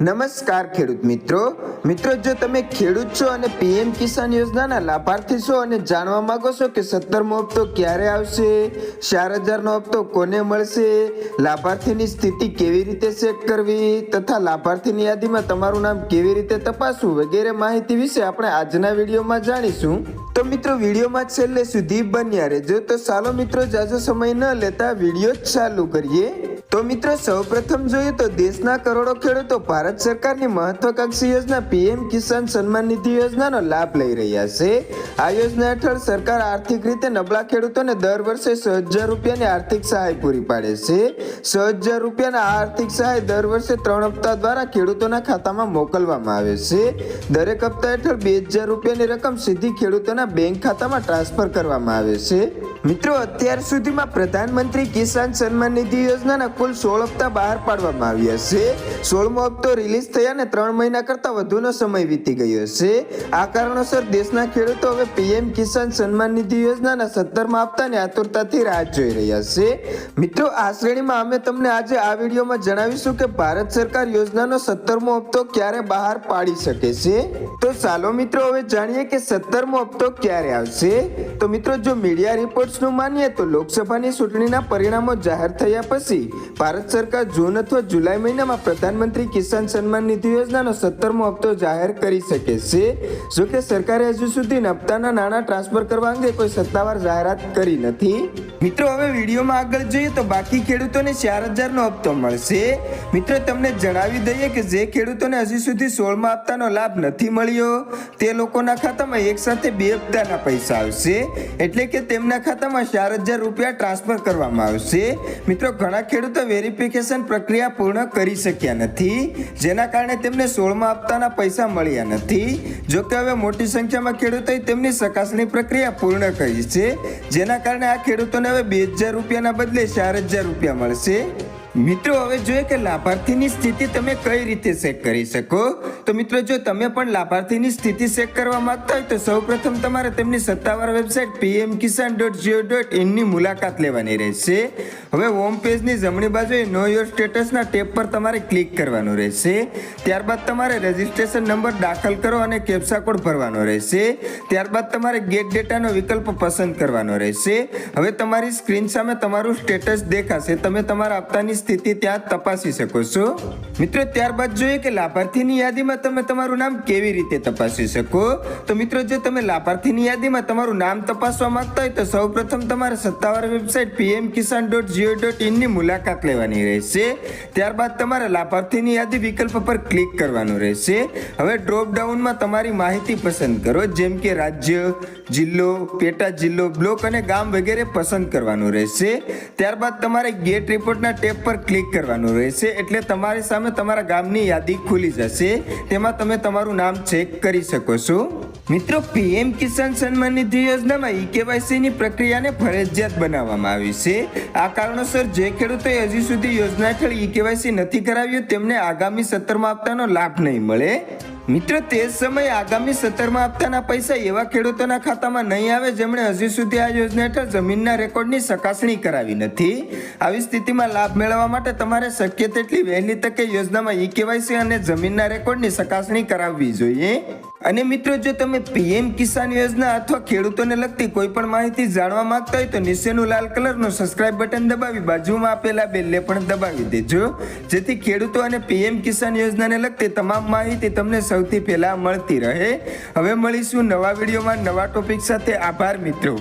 નમસ્કાર ખેડૂત મિત્રો. મિત્રો, જો તમે ખેડૂત છો અને પીએમ કિસાન યોજનાના લાભાર્થી છો અને જાણવા માંગો છો કે સત્તરમો હપ્તો ક્યારે આવશે, ચાર હજારનો હપ્તો કોને મળશે, લાભાર્થીની સ્થિતિ કેવી રીતે ચેક કરવી તથા લાભાર્થીની યાદીમાં તમારું નામ કેવી રીતે તપાસવું વગેરે માહિતી વિશે આપણે આજના વિડીયોમાં જાણીશું. તો મિત્રો, વિડીયોમાં છેલ્લે સુધી બન્યા રહેજો. તો ચાલો મિત્રો, જાજો સમય ન લેતા વીડિયો ચાલુ કરીએ. તો મિત્રો, સૌપ્રથમ જોઈએ તો દેશના કરોડો ખેડૂતો ભારત સરકારની મહત્વાકાંક્ષી યોજના પીએમ કિસાન સન્માન નિધિ યોજનાનો લાભ લઈ રહ્યા છે. આ યોજના હેઠળ સરકાર આર્થિક રીતે નબળા ખેડૂતોને દર વર્ષે છ હજાર રૂપિયાની આર્થિક સહાય પૂરી પાડે છે. છ હજાર રૂપિયાના આર્થિક સહાય દર વર્ષે ત્રણ હપ્તા દ્વારા ખેડૂતોના ખાતામાં મોકલવામાં આવે છે. દરેક હપ્તા હેઠળ બે હજાર રૂપિયાની રકમ સીધી ખેડૂતોના બેંક ખાતામાં ટ્રાન્સફર કરવામાં આવે છે. મિત્રો, અત્યાર સુધીમાં પ્રધાનમંત્રી કિસાન સન્માન નિધિ યોજનાના કુલ સોળ હપ્તા બહાર પાડવામાં આવ્યા છે. સોળમો હપ્તો રિલીઝ થયા ને ત્રણ મહિના કરતા વધુનો સમય વીતી ગયો છે. આ કારણોસર દેશના ખેડૂતો હવે પીએમ કિસાન સન્માન નિધિ યોજનાના સત્તરમાં હપ્તાની આતુરતાથી રાહ જોઈ રહ્યા છે. મિત્રો, આ શ્રેણીમાં અમે તમને આજે આ વિડીયોમાં જણાવીશું કે ભારત સરકાર યોજનાનો સત્તરમો હપ્તો ક્યારે બહાર પાડી શકે છે. તો ચાલો મિત્રો, હવે જાણીએ કે સત્તરમો હપ્તો ક્યારે આવશે. તો મિત્રો, જો મીડિયા રિપોર્ટ્સનું માનીએ તો લોકસભાની ચૂંટણીના પરિણામો જાહેર થયા પછી ભારત સરકાર જૂન અથવા જુલાઈ મહિનામાં પ્રધાનમંત્રી કિસાન સન્માન નિધિ યોજનાનો સત્તરમો હપ્તો જાહેર કરી શકે છે. જો કે સરકારે હજુ સુધી હપ્તાના નાણાં ટ્રાન્સફર કરવા અંગે કોઈ સત્તાવાર જાહેરાત કરી નથી. મિત્રો, હવે વિડીયોમાં આગળ જોઈએ તો બાકી ખેડૂતોને ચાર હજારનો હપ્તો મળશે. મિત્રો, તમને જણાવી દઈએ કે જે ખેડૂતોને હજી સુધી સોળમા હપ્તાનો લાભ નથી મળ્યો, તે લોકોના ખાતામાં એક સાથે બે હપ્તાના પૈસા આવશે. એટલે કે તેમના ખાતામાં ચાર હજાર રૂપિયા ટ્રાન્સફર કરવામાં આવશે. મિત્રો, ઘણા ખેડૂતો વેરિફિકેશન પ્રક્રિયા પૂર્ણ કરી શક્યા નથી, જેના કારણે તેમને સોળમાં આપતાના પૈસા મળ્યા નથી. જો કે હવે મોટી સંખ્યામાં ખેડૂતોએ તેમની ચકાસણી પ્રક્રિયા પૂર્ણ કરી છે, જેના કારણે આ ખેડૂતોને હવે બે હજાર રૂપિયાના બદલે ચાર હજાર રૂપિયા મળશે. મિત્રો, હવે જોઈએ કે લાભાર્થીની સ્થિતિ તમે કઈ રીતે ચેક કરી શકો? તો મિત્રો, જો તમે પણ લાભાર્થીની સ્થિતિ ચેક કરવા માંગતા હોય તો સૌપ્રથમ તમારે તેમની સત્તાવાર website PM Kisan dot G O dot ઇનની મુલાકાત લેવાની રહેશે. હવે હોમ પેજની જમણી બાજુએ નો યોર સ્ટેટસના ટેબ પર તમારે ક્લિક કરવાનું રહેશે. ત્યારબાદ તમારે રજિસ્ટ્રેશન નંબર દાખલ કરો અને કેપ્સા કોડ ભરવાનો રહેશે. ત્યારબાદ તમારે ગેટ ડેટાનો વિકલ્પ પસંદ કરવાનો રહેશે. હવે તમારી સ્ક્રીન સામે તમારું સ્ટેટસ દેખાશે. તમે તમારા હપ્તાની સ્થિતિ ત્યાં તપાસી શકો છો. મિત્રો, ત્યારબાદ જોઈએ કે લાભાર્થીની યાદીમાં તમે તમારું નામ કેવી રીતે તપાસી શકો? તો મિત્રો, જો તમે લાભાર્થીની યાદીમાં તમારું નામ તપાસવા માંગતા હોય તો સૌપ્રથમ તમારે સત્તાવાર website PM Kisan dot G O dot ઇનની મુલાકાત લેવાની રહેશે. ત્યારબાદ તમારે લાભાર્થીની યાદી વિકલ્પ પર ક્લિક કરવાનું રહેશે. હવે ડ્રોપ ડાઉનમાં તમારી માહિતી પસંદ કરો, જેમ કે રાજ્ય, જિલ્લો, પેટા જિલ્લો, બ્લોક અને ગામ વગેરે પસંદ કરવાનું રહેશે. ત્યારબાદ તમારે ગેટ રિપોર્ટના ટેબ પર ક્લિક કરવાનું રહેશે એટલે તમારી સામે તમારા ગામની યાદી ખુલી જશે. તેમાં તમે તમારું નામ ચેક કરી શકો છો. મિત્રો, પીએમ કિસાન સન્માન નિધિ યોજનામાં ઈ કેવાયસીની પ્રક્રિયાને ફરજિયાત બનાવવામાં આવી છે. આ કારણોસર જે ખેડૂતોએ હજી સુધી યોજના હેઠળ ઈ કેવાયસી નથી કરાવ્યું, તેમને આગામી સત્તરમાં આપતાનો લાભ નહીં મળે. મિત્રો, તે સમયે આગામી સત્તરમાં આપતાના પૈસા એવા ખેડૂતોના ખાતામાં નહીં આવે જેમણે હજી સુધી આ યોજના હેઠળ જમીનના રેકોર્ડની ચકાસણી કરાવી નથી. આવી સ્થિતિમાં લાભ મેળવવા માટે તમારે શક્ય તેટલી વહેલી તકે યોજનામાં ઈ કેવાયસી અને જમીનના રેકોર્ડની ચકાસણી કરાવવી જોઈએ. અને મિત્રો, જો તમે પીએમ કિસાન યોજના અથવા ખેડૂતોને લગતી કોઈ પણ માહિતી જાણવા માંગતા હોય તો નીચેનું લાલ કલરનું સબસ્ક્રાઇબ બટન દબાવી બાજુમાં આપેલા બેલને પણ દબાવી દેજો. જેથી ખેડૂતો અને પીએમ કિસાન યોજનાને લગતી તમામ માહિતી તમને સૌથી પહેલાં મળતી રહે. હવે મળીશું નવા વિડીયોમાં નવા ટોપિક સાથે. આભાર મિત્રો.